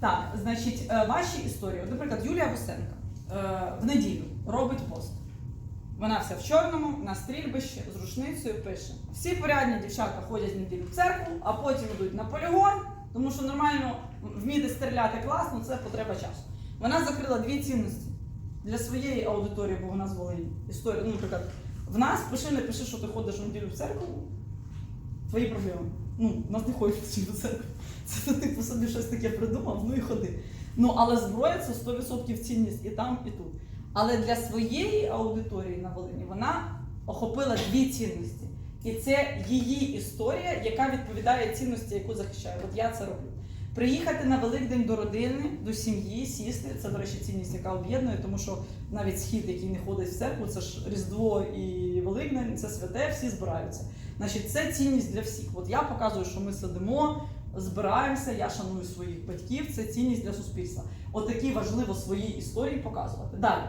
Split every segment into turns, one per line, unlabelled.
Так, значить, е, ваші історії. Наприклад, Юлія Гусенко е, в неділю робить пост. Вона вся в чорному, на стрільбище, з рушницею пише. Всі порядні дівчата ходять в неділю в церкву, а потім йдуть на полігон, тому що нормально вміти стріляти класно, це потреба часу. Вона закрила дві цінності для своєї аудиторії, бо вона з Волині. Історія, ну, наприклад, в нас пиши, не пиши, що ти ходиш в неділю в церкву. Твої проблеми. Ну, нас не ходять всі до церкви. Це ти типу собі щось таке придумав, ну і ходи. Ну, але зброя це 100% цінність і там, і тут. Але для своєї аудиторії на Волині вона охопила дві цінності. І це її історія, яка відповідає цінності, яку захищає. От я це роблю. Приїхати на Великдень до родини, до сім'ї, сісти. Це, до речі, цінність, яка об'єднує, тому що навіть схід, який не ходить в церкву, це ж Різдво і Великдень, це святе, всі збираються. Значить, це цінність для всіх. От я показую, що ми сидимо, збираємося, я шаную своїх батьків, це цінність для суспільства. От важливо свої історії показувати. Далі,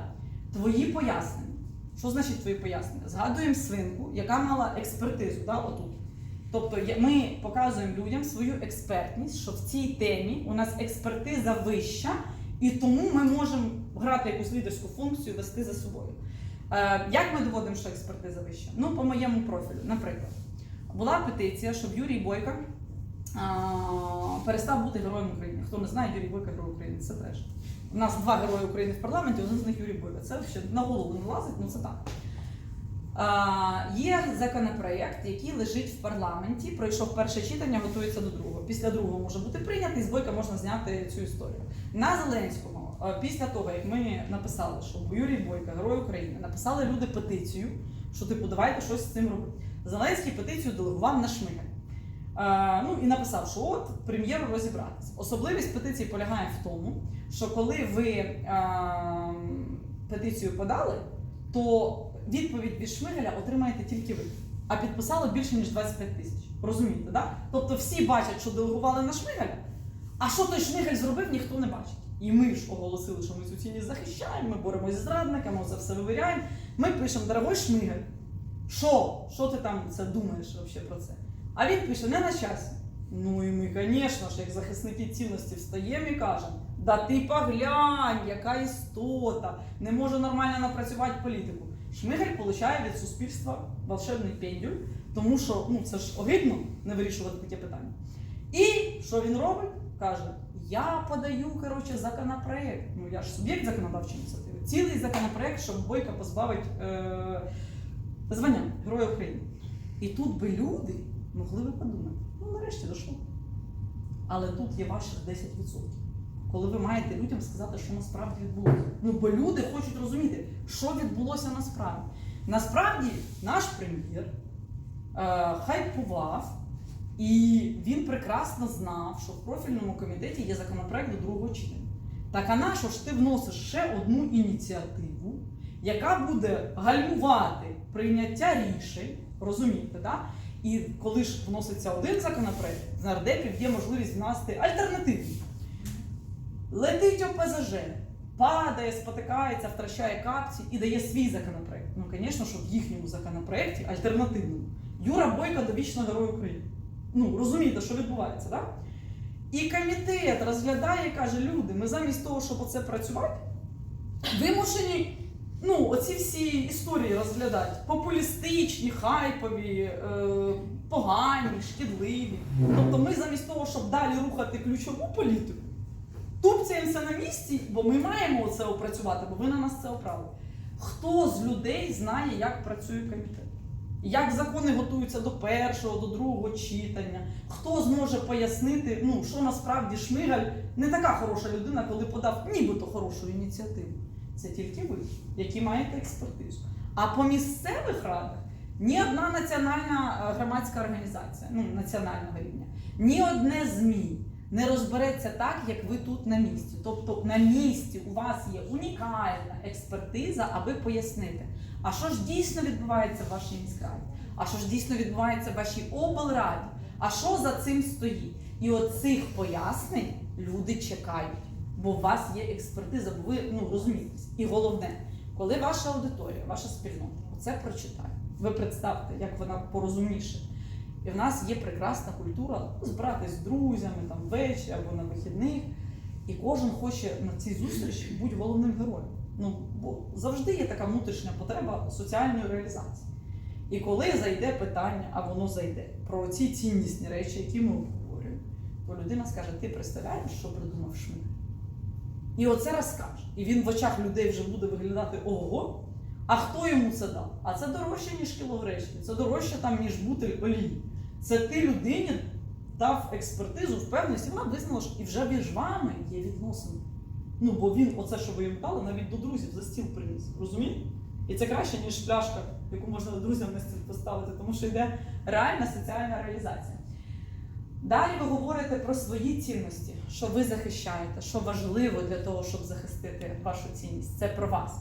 твої пояснення. Що значить твої пояснення? Згадуємо свинку, яка мала експертизу, да, отут. Тобто ми показуємо людям свою експертність, що в цій темі у нас експертиза вища, і тому ми можемо грати якусь лідерську функцію, вести за собою. Е, як ми доводимо, що експертиза вища? Ну, по моєму профілю, наприклад, була петиція, щоб Юрій Бойко перестав бути героєм України. Хто не знає, Юрій Бойко герой України, це теж. У нас два герої України в парламенті, один з них Юрій Бойко. Це ще на голову не влазить, ну це так. А, є законопроєкт, який лежить в парламенті, пройшов перше читання, готується до другого. Після другого може бути прийнятий, з Бойка можна зняти цю історію. На Зеленського, е, після того, як ми написали, що Юрій Бойко, герой України, написали люди петицію, що типу давайте щось з цим робити. Зеленський петицію делегував на Шмигаль. Е, ну і написав, що от прем'єру розібратися. Особливість петиції полягає в тому, що коли ви е, петицію подали, то відповідь від Шмигаля отримаєте тільки ви. А підписало більше ніж 25 тисяч. Розумієте, да? Тобто всі бачать, що делегували на Шмигаля, а що той Шмигаль зробив, ніхто не бачить. І ми ж оголосили, що ми цю цінність захищаємо, ми боремося з зрадниками, за все вивіряємо. Ми пишемо, дорогой Шмигаль, що? Що ти там це думаєш взагалі про це? А він пише, не на часі. Ну і ми, звісно ж, як захисники цінності встаємо і кажемо, да ти поглянь, яка істота, не може нормально напрацювати політику. Шмигаль получає від суспільства волшебний пендюль, тому що ну, це ж огидно не вирішувати таке питання. І що він робить? Каже: Я подаю коротше, законопроект. Ну я ж суб'єкт законодавчої ініціативи. Цілий законопроект, щоб Бойка позбавить е- звання Героя України. І тут би люди могли би подумати, ну нарешті дійшло. Але тут є ваших 10%. Коли ви маєте людям сказати, що насправді відбулося. Ну, бо люди хочуть розуміти, що відбулося насправді. Насправді, наш прем'єр е, хайпував, і він прекрасно знав, що в профільному комітеті є законопроект до другого читання. Так а на що ж ти вносиш ще одну ініціативу, яка буде гальмувати прийняття рішень, розумієте, да? І коли ж вноситься один законопроект, з нардепів є можливість внести альтернативний. Летить ОПЗЖ, падає, спотикається, втрачає капці і дає свій законопроект. Ну, звісно, що в їхньому законопроекті альтернативному. Юра Бойко довічно герой України. Ну, розумієте, що відбувається, так? І комітет розглядає і каже: люди, ми замість того, щоб оце працювати, вимушені ну, оці всі історії розглядати. Популістичні, хайпові, е, погані, шкідливі. Тобто ми замість того, щоб далі рухати ключову політику, тупцяємося на місці, бо ми маємо це опрацювати, бо ви на нас це оправили. Хто з людей знає, як працює комітет? Як закони готуються до першого, до другого читання? Хто зможе пояснити, ну що насправді Шмигаль не така хороша людина, коли подав нібито хорошу ініціативу? Це тільки ви, які маєте експертизу. А по місцевих радах ні одна національна е, громадська організація, ну національного рівня, ні одне ЗМІ не розбереться так, як ви тут на місці. Тобто на місці у вас є унікальна експертиза, аби пояснити, а що ж дійсно відбувається в вашій міськраді, а що ж дійсно відбувається в вашій облраді, а що за цим стоїть. І от цих пояснень люди чекають, бо у вас є експертиза, бо ви ну, розумієтесь. І головне, коли ваша аудиторія, ваша спільнота це прочитає, ви представте, як вона порозумніше. І в нас є прекрасна культура збиратись з друзями там ввечері або на вихідних. І кожен хоче на цій зустрічі бути головним героєм. Ну, бо завжди є така внутрішня потреба соціальної реалізації. І коли зайде питання, а воно зайде, про ці ціннісні речі, які ми обговорюємо, то людина скаже: ти представляєш, що придумав Шмидт? І оце розкаже. І він в очах людей вже буде виглядати ого. А хто йому це дав? А це дорожче, ніж кіло гречки, це дорожче там, ніж бутиль олії. Це ти людині дав експертизу, впевненість, і вона визнала, що і вже між вами є відносини. Ну, бо він, оце, що ви йому дали, навіть до друзів за стіл приніс. Розумієте? І це краще, ніж пляшка, яку можна друзям на стіл поставити, тому що йде реальна соціальна реалізація. Далі ви говорите про свої цінності, що ви захищаєте, що важливо для того, щоб захистити вашу цінність. Це про вас.